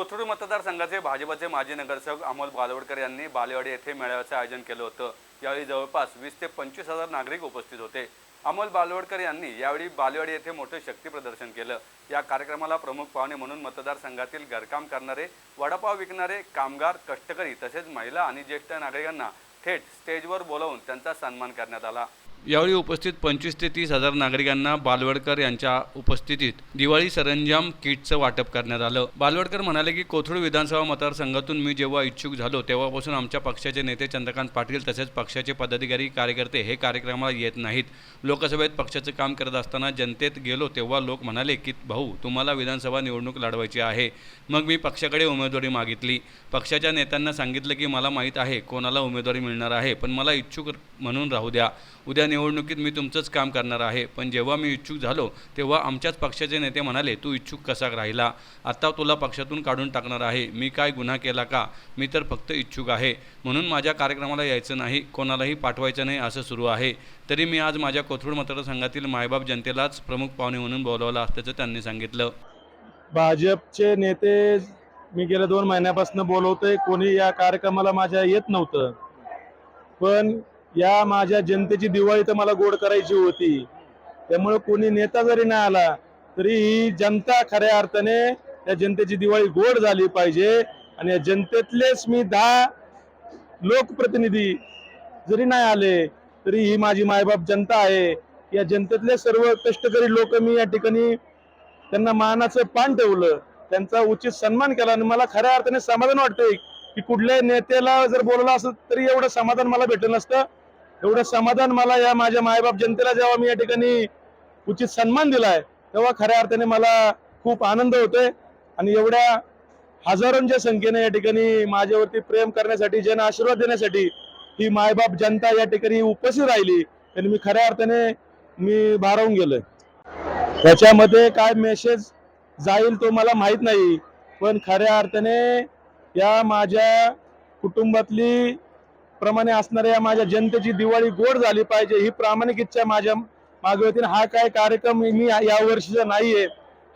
कोथरूड मतदारसंघाचे भाजपचे माजी नगरसेवक अमोल बालवडकर यांनी बालेवाडी येथे मेळाव्याचे आयोजन केलं होतं. यावेळी जवळपास वीस ते पंचवीस हजार नागरिक उपस्थित होते. अमोल बालवडकर यांनी यावेळी बालेवाडी येथे मोठे शक्ती प्रदर्शन केलं. या कार्यक्रमाला प्रमुख पाहुणे म्हणून मतदारसंघातील घरकाम करणारे वडापाव विकणारे कामगार कष्टकरी तसेच महिला आणि ज्येष्ठ नागरिकांना थेट स्टेजवर बोलावून त्यांचा सन्मान करण्यात आला. यावेळी उपस्थित पंचवीस ते तीस हजार नागरिकांना बालवडकर यांच्या उपस्थितीत दिवाळी सरंजाम किटचं वाटप करण्यात आलं. बालवडकर म्हणाले की कोथरूड विधानसभा मतदारसंघातून मी जेव्हा इच्छुक झालो तेव्हापासून आमच्या पक्षाचे नेते चंद्रकांत पाटील तसेच पक्षाचे पदाधिकारी कार्यकर्ते हे कार्यक्रमाला येत नाहीत. लोकसभेत पक्षाचं काम करत असताना जनतेत गेलो तेव्हा लोक म्हणाले की भाऊ तुम्हाला विधानसभा निवडणूक लढवायची आहे. मग मी पक्षाकडे उमेदवारी मागितली. पक्षाच्या नेत्यांना सांगितलं की मला माहीत आहे कोणाला उमेदवारी मिळणार आहे पण मला इच्छुक म्हणून राहू द्या. उद्या निवडणुकीत मी तुमचंच काम करणार आहे. पण जेव्हा मी इच्छुक झालो तेव्हा आमच्याच पक्षाचे नेते म्हणाले तू इच्छुक कसा राहिला? आता तुला पक्षातून काढून टाकणार आहे. मी काय गुन्हा केला का? मी तर फक्त इच्छुक आहे. म्हणून माझ्या कार्यक्रमाला यायचं नाही. कोणालाही पाठवायचं नाही असं सुरू आहे. तरी मी आज माझ्या कोथरूड मतदारसंघातील मायबाप जनतेलाच प्रमुख पाहुणे म्हणून बोलावलं असल्याचं त्यांनी सांगितलं. भाजपचे नेते मी गेल्या दोन महिन्यापासून बोलवतोय. कोणी या कार्यक्रमाला माझ्या येत नव्हतं. पण या माझ्या जनतेची दिवाळी तर मला गोड करायची होती. त्यामुळे कोणी नेता जरी नाही आला तरी ही जनता खऱ्या अर्थाने या जनतेची दिवाळी गोड झाली पाहिजे. आणि या जनतेतलेच मी दहा लोकप्रतिनिधी जरी नाही आले तरी ही माझी मायबाप जनता आहे. या जनतेतले सर्व कष्टकरी लोक मी या ठिकाणी त्यांना मानाचं पान ठेवलं. त्यांचा उचित सन्मान केला आणि मला खऱ्या अर्थाने समाधान वाटतंय की कुठल्याही नेत्याला जर बोलला असं तरी एवढं समाधान मला भेटलं नसतं. एवढं समाधान मला या माझ्या मायबाप जनतेला जेव्हा मी या ठिकाणी उचित सन्मान दिलाय तेव्हा खऱ्या अर्थाने मला खूप आनंद होतोय. आणि एवढ्या हजारोंच्या संख्येने या ठिकाणी माझ्यावरती प्रेम करण्यासाठी जन आशीर्वाद देण्यासाठी ही मायबाप जनता या ठिकाणी उपस्थित राहिली आणि मी खऱ्या अर्थाने मी भारावून गेलोय. त्याच्यामध्ये काय मेसेज जाईल तो मला माहीत नाही पण खऱ्या अर्थाने या माझ्या कुटुंबातली प्रमाणे असणाऱ्या माझ्या जनतेची दिवाळी गोड झाली पाहिजे ही प्रामाणिक इच्छा माझ्या मागे होती हा काय कार्यक्रम मी या वर्षीचा नाहीये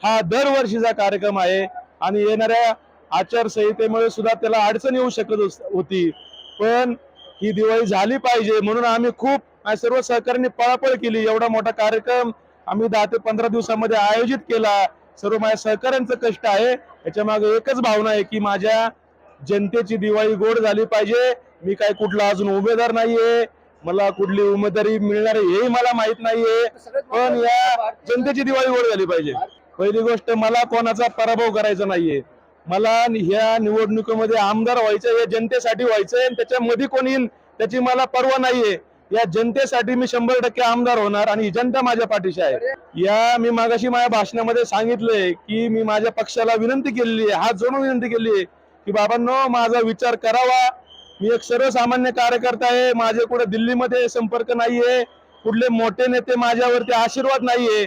हा दरवर्षीचा कार्यक्रम आहे. आणि येणाऱ्या आचारसंहितेमुळे सुद्धा त्याला अडचण येऊ शकत होती पण ही दिवाळी झाली पाहिजे म्हणून आम्ही खूप सर्व सहकार्यांनी पळापळ केली. एवढा मोठा कार्यक्रम आम्ही दहा ते पंधरा दिवसामध्ये आयोजित केला. सर्व माझ्या सहकाऱ्यांचं कष्ट आहे. याच्या मागे एकच भावना आहे की माझ्या जनतेची दिवाळी गोड झाली पाहिजे. मी काय कुठला अजून उमेदवार नाहीये. मला कुठली उमेदवारी मिळणार हे हेही मला माहीत नाहीये. पण या जनतेची दिवाळी गोड झाली पाहिजे. पहिली गोष्ट मला कोणाचा पराभव करायचा नाहीये. मला ह्या निवडणुकीमध्ये आमदार व्हायचं हे जनतेसाठी व्हायचंय आणि त्याच्यामध्ये कोण येईल त्याची मला पर्वा नाहीये. या जनतेसाठी मी शंभर टक्के आमदार होणार आणि ही जनता माझ्या पाठीशी आहे. या मी मागाशी माझ्या भाषणामध्ये सांगितलंय की मी माझ्या पक्षाला विनंती केलेली आहे हात जोडून विनंती केली आहे. की बाबांनो माझा विचार करावा. मी एक सर्वसामान्य कार्यकर्ता आहे. माझे कुठे दिल्लीमध्ये संपर्क नाहीये. कुठले मोठे नेते माझ्यावरती आशीर्वाद नाहीये.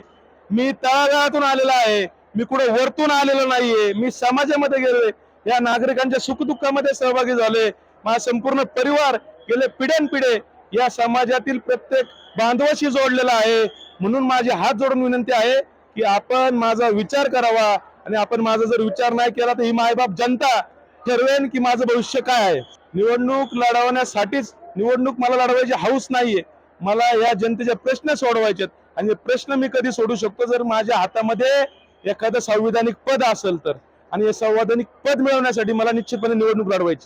मी तळागाळातून आलेला आहे. मी कुठे वरतून आलेलो नाहीये. मी समाजामध्ये गेलोय. या नागरिकांच्या सुखदुःखामध्ये सहभागी झालोय. माझा संपूर्ण परिवार गेले पिढ्यानपिढे या समाजातील प्रत्येक बांधवाशी जोडलेला आहे. म्हणून माझी हात जोडून विनंती आहे की आपण माझा विचार करावा. आणि आपण माझा जर विचार नाही केला तर ही मायबाप जनता ठरवेन की माझं भविष्य काय आहे. निवडणूक लढवण्यासाठीच निवडणूक मला लढवायची हाऊस नाहीये. मला या जनतेचे प्रश्न सोडवायचे आणि प्रश्न मी कधी सोडू शकतो जर माझ्या हातामध्ये एखादं संविधानिक पद असेल तर. आणि हे संवैधानिक पद मिळवण्यासाठी मला निश्चितपणे निवडणूक लढवायची